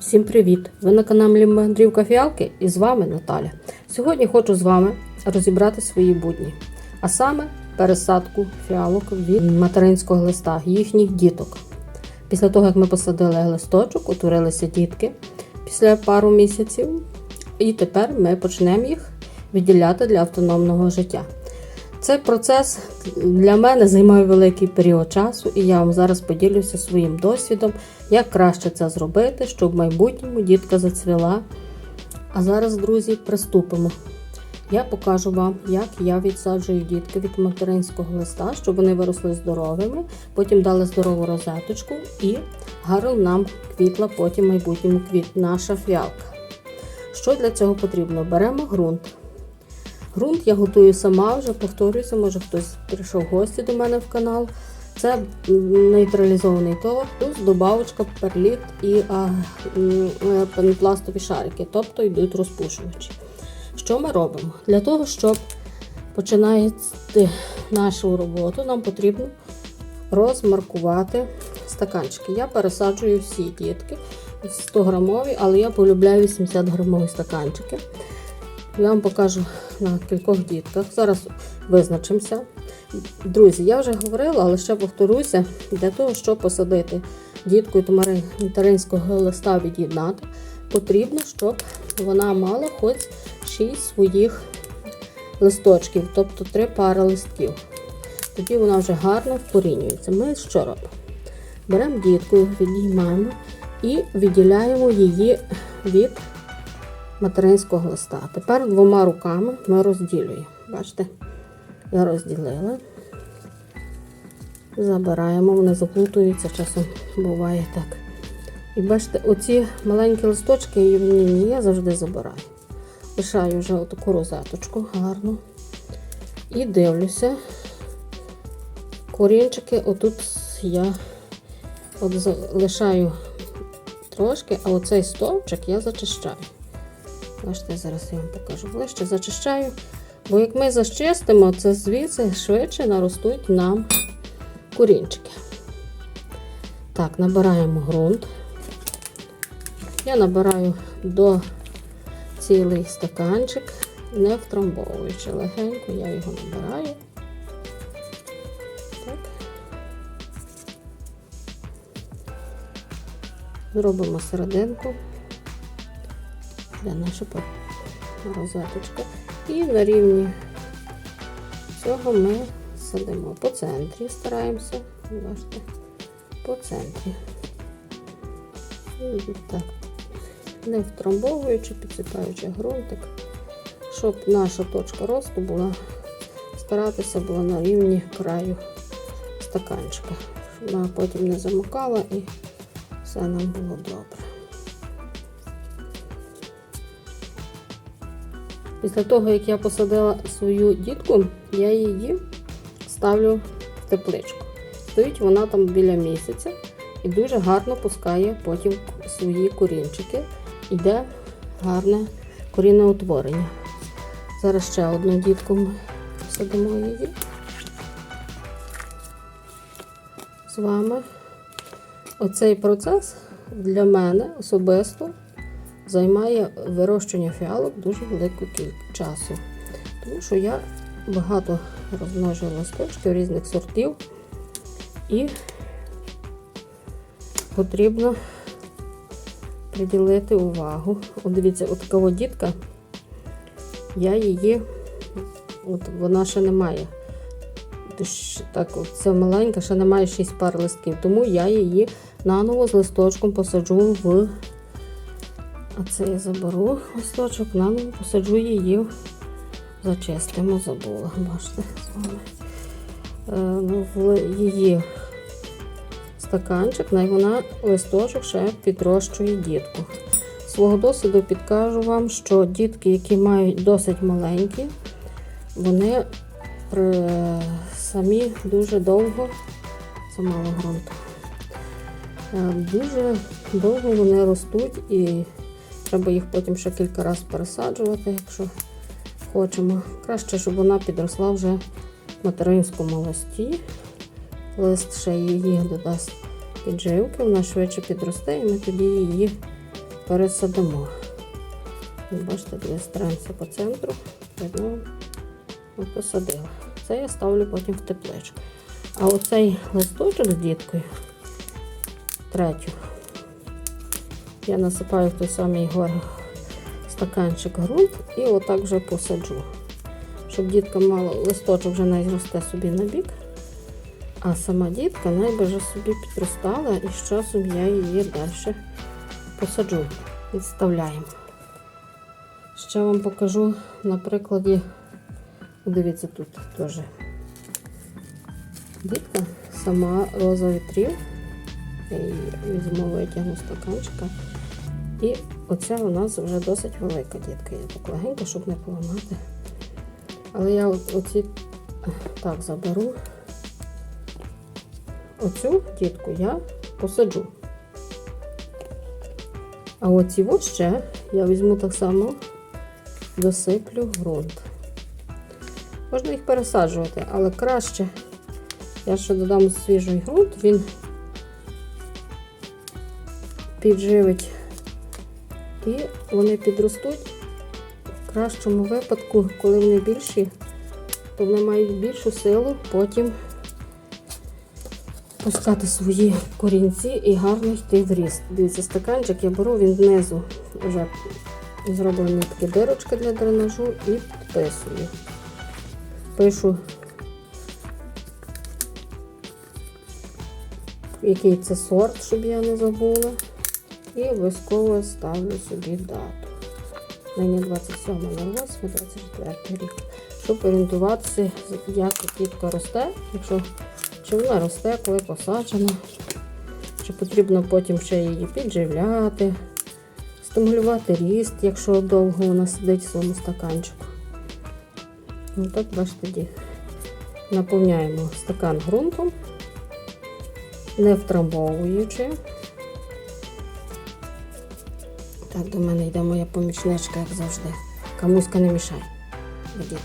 Всім привіт! Ви на каналі Мандрівка Фіалки і з вами Наталя. Сьогодні хочу з вами розібрати свої будні, а саме пересадку фіалок від материнського листа, їхніх діток. Після того, як ми посадили листочок, утворилися дітки після пару місяців, і тепер ми почнемо їх відділяти для автономного життя. Цей процес для мене займає великий період часу, і я вам зараз поділюся своїм досвідом, як краще це зробити, щоб в майбутньому дітка зацвіла. А зараз, друзі, приступимо. Я покажу вам, як я відсаджую дітки від материнського листа, щоб вони виросли здоровими, потім дали здорову розеточку і гарно нам квітла потім в майбутньому квіт, наша фіалка. Що для цього потрібно? Беремо ґрунт. Ґрунт я готую сама, вже повторююся, може хтось прийшов в гості до мене в канал. Це нейтралізований товар, плюс добавочка, перліт і пенопластові шарики, тобто йдуть розпушувачі. Що ми робимо? Для того, щоб починати нашу роботу, нам потрібно розмаркувати стаканчики. Я пересаджую всі дітки 100 грамові, але я полюбляю 80 грамові стаканчики. Я вам покажу на кількох дітках. Зараз визначимося. Друзі, я вже говорила, але ще повторюся, для того, щоб посадити дітку і материнського листа від'єднати, потрібно, щоб вона мала хоч 6 своїх листочків, тобто 3 пари листків. Тоді вона вже гарно вкорінюється. Ми що робимо? Беремо дітку, відіймаємо і відділяємо її від материнського листа. Тепер двома руками ми розділюємо. Бачите, я розділила. Забираємо, вони заплутуються, часом буває так. І бачите, оці маленькі листочки ні, я завжди забираю. Лишаю вже отаку розеточку гарну. І дивлюся. Корінчики, отут я от лишаю трошки, а оцей стовпчик я зачищаю. Бачите, зараз я вам покажу ближче, зачищаю. Бо як ми зачистимо, це звідси швидше наростуть нам корінчики. Так, набираємо ґрунт. Я набираю до цілий стаканчик, не втрамбовуючи легенько, я його набираю. Так. Зробимо серединку для нашої розеточки. І на рівні цього ми садимо по центрі, стараємося, бачите, по центрі. Так, не втрамбовуючи, підсипаючи ґрунтик, щоб наша точка росту була, старатися була на рівні краю стаканчика, щоб вона потім не замокала і все нам було добре. Після того, як я посадила свою дітку, я її ставлю в тепличку. Стоїть вона там біля місяця і дуже гарно пускає потім свої корінчики. Іде гарне корінне утворення. Зараз ще одну дітку ми садимо її з вами. Оцей процес для мене особисто займає вирощення фіалок дуже велику кількість часу. Тому що я багато розмножую листочків різних сортів і потрібно приділити увагу. От дивіться, от така дітка, я її, от вона ще не має. Так, це маленька, ще немає 6 пар листків, тому я її наново з листочком посаджу в а це я заберу листочок, наново посаджу її, зачистимо, забула, бачите, з вами. Е, ну, в її стаканчик, най вона листочок ще підрощує дітку. Свого досвіду підкажу вам, що дітки, які мають досить маленькі, вони при, самі дуже довго, це мало ґрунту, е, дуже довго вони ростуть і Треба їх потім ще кілька разів пересаджувати, якщо хочемо. Краще, щоб вона підросла вже в материнському листі. Лист ще її додасть підживки, вона швидше підросте, і ми тоді її пересадимо. Бачите, дві странці по центру. Одну посадила. Це я ставлю потім в тепличку. А оцей листочок з діткою, третю, я насипаю в той самий стаканчик ґрунт і отак вже посаджу. Щоб дітка мала листочок вже не росте собі на бік, а сама дітка найби вже собі підростала і з часом я її далі посаджу. Відставляємо. Ще вам покажу на прикладі, дивіться, тут теж дітка, сама роза вітрів. Я її візьму, витягну стаканчика. І оця у нас вже досить велика дітка. Я так легенько, щоб не поламати. Але я оці так заберу. Оцю дітку я посаджу. А оці от ще я візьму так само, досиплю ґрунт. Можна їх пересаджувати, але краще я ще додам свіжий ґрунт, він підживить і вони підростуть. В кращому випадку, коли вони більші, то вони мають більшу силу потім пускати свої корінці і гарно йти в ріст. Дивіться, стаканчик я беру, він знизу вже зроблені такі дирочки для дренажу і підписую. Пишу, який це сорт, щоб я не забула. І обов'язково ставлю собі дату. Нині 27.08.24 рік. Щоб орієнтуватися, як квітка росте, якщо чи вона росте, коли посаджена, чи потрібно потім ще її підживляти, стимулювати ріст, якщо довго вона сидить в своєму стаканчику. Ну так, бачите, ді- наповняємо стакан ґрунтом, не втрамбовуючи. Так, до мене йде моя помічничка, як завжди. Камуська не мішай. Відійде.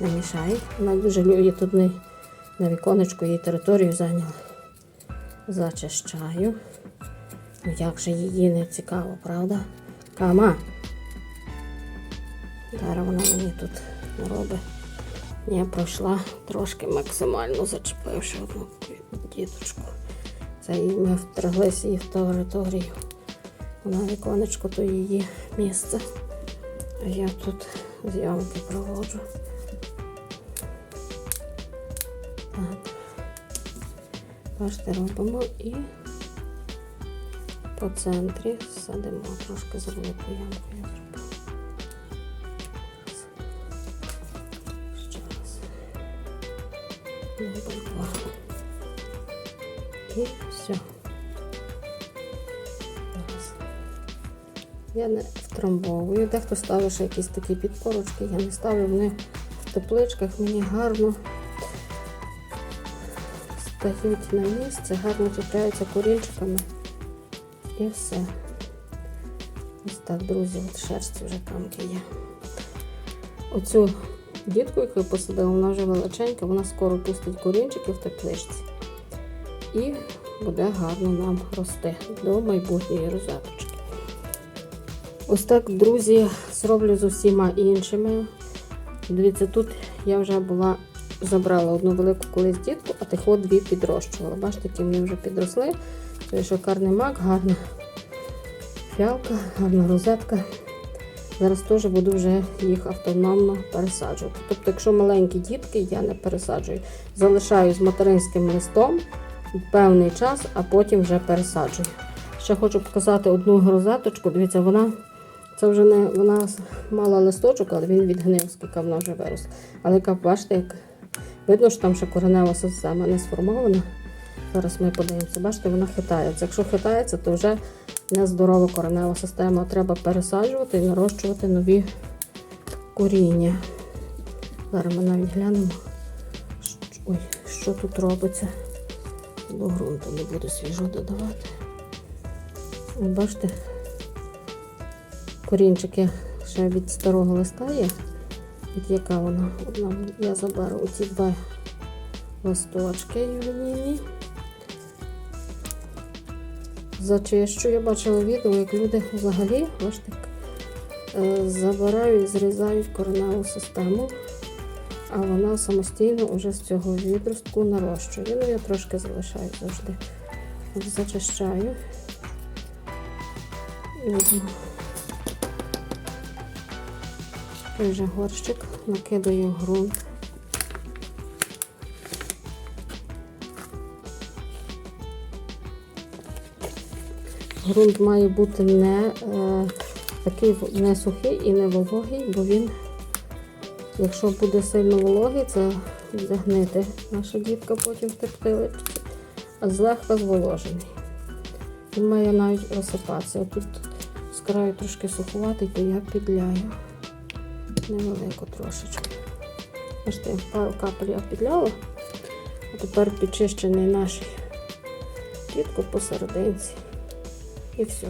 Не мішай. Вона дуже любить тут не, на віконечку її територію зайняла. Зачищаю. Ну як же її не цікаво, правда? Кама. Зараз вона мені тут робить. Я пройшла трошки максимально зачепивши одну діточку. Це ми втраглися її в територію. Вона віконечко то її місце. А я тут зйомки проводжу. Так. Бачите, робимо і по центрі садимо. Трошки велику ямку я зробила. Ще раз. І все. Я не втрамбовую. Дехто ставить ще якісь такі підпорочки. Я не ставлю вони в тепличках, мені гарно стають на місце, гарно чіпляються корінчиками. І все. Ось так, друзі, от шерсті вже камки є. Оцю дітку, яку я посадила, вона вже величенька, вона скоро пустить корінчики в тепличці. І буде гарно нам рости до майбутньої розеточки. Ось так, друзі, зроблю з усіма іншими. Дивіться, тут я вже була забрала одну велику колись дітку, а тих от дві підрощувала. Бачите, які вони вже підросли. Це шикарний мак, гарна фіалка, гарна розетка. Зараз теж буду вже їх автономно пересаджувати. Тобто, якщо маленькі дітки, я не пересаджую. Залишаю з материнським листом певний час, а потім вже пересаджую. Ще хочу показати одну розеточку. Дивіться, вона це вже не вона мала листочок, але він відгнив, скільки вона вже виросла. Але яка, бачите, як видно, що там ще коренева система не сформована. Зараз ми подивимося. Бачите, вона хитається. Якщо хитається, то вже нездорова коренева система. Треба пересаджувати і нарощувати нові коріння. Зараз ми навіть глянемо, ой, що тут робиться. До ґрунту не буду свіжо додавати. Бачите, корінчики ще від старого листа є. Від яка вона? Я заберу оці два листочки ювенільні. зачищу. Я бачила відео, як люди взагалі бачите, забирають, зрізають кореневу систему, а вона самостійно вже з цього відростку нарощує. Ну, я трошки залишаю завжди. От зачищаю. Той вже горщик, накидаю ґрунт. Грунт має бути не е, такий не сухий і не вологий, бо він, якщо буде сильно вологий, це буде гнити наша дітка потім в а злегка зволожений. Він має навіть розсипатися. Тут з краю трошки сухуватий, то я підляю невелико трошечки. Бачите, пару капель я підляла, а тепер підчищений наш дітку посерединці. І все.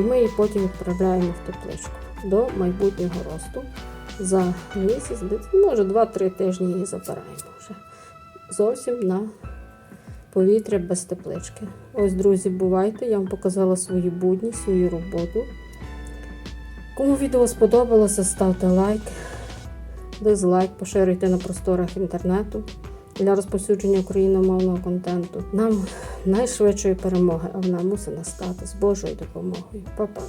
І ми її потім відправляємо в тепличку до майбутнього росту. За місяць, може 2-3 тижні її забираємо вже. Зовсім на повітря без теплички. Ось, друзі, бувайте. Я вам показала свої будні, свою роботу. Кому відео сподобалося, ставте лайк, дизлайк, поширюйте на просторах інтернету для розповсюдження україномовного контенту. Нам найшвидшої перемоги, а вона мусить настати з Божою допомогою. Па-па!